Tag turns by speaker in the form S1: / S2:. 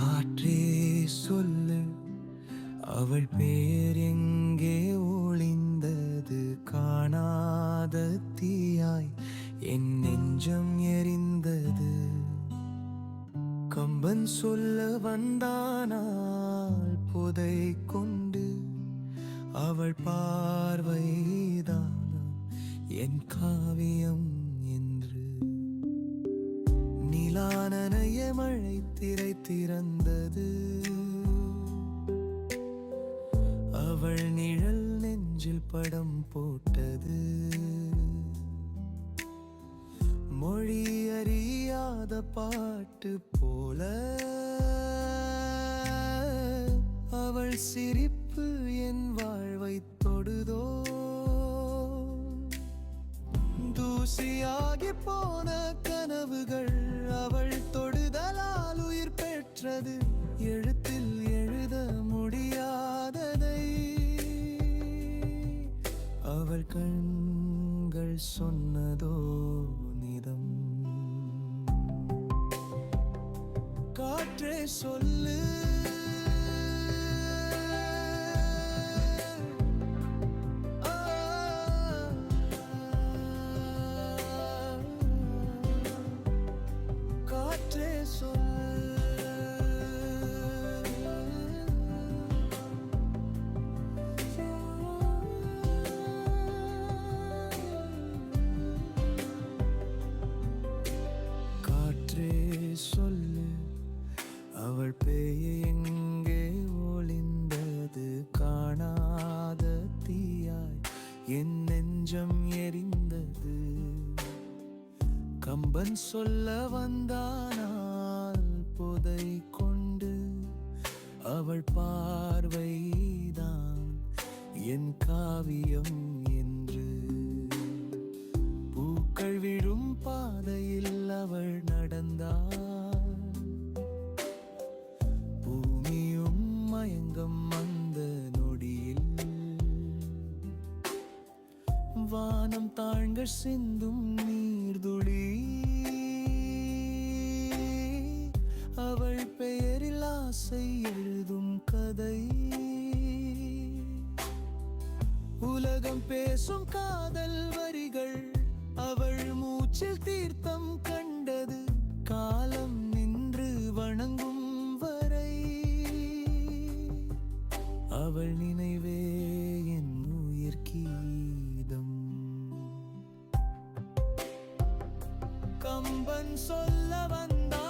S1: காற்றே சொல்லு. அவள் பேர் எங்கே ஒளிந்தது? காணாத தீயாய் என் நெஞ்சம் எரிந்தது. கம்பன் சொல்ல வந்தானால் புதை கொண்டு அவள் பார்வைதான் என் காவிய திரை திறந்தது. அவள் நிழல் நெஞ்சில் படம் போட்டது. மொழி அறியாத பாட்டு போல. அவள் சிரிப்பு என் வாழ்வை தொடுதோ. தூசியாகி போ சொன்னதோ நிதம்? காற்றே சொல்லு. என் நெஞ்சம் எரிந்தது. கம்பன் சொல்ல வந்தானால் புதை கொண்டு அவள் பார்வைதான். என் காவியம் வானம் தாழ்கள் சிந்தும் நீர்துளி. அவள் பெயரில் ஆசை எழுதும் கதை. உலகம் பேசும் காதல் வரிகள் அவள் மூச்சில் தீர்த்தம் கண்டது காலம் நின்று வணங்கும் வரை. அவள் நினைவே கம்பன் சொல்ல வந்தான்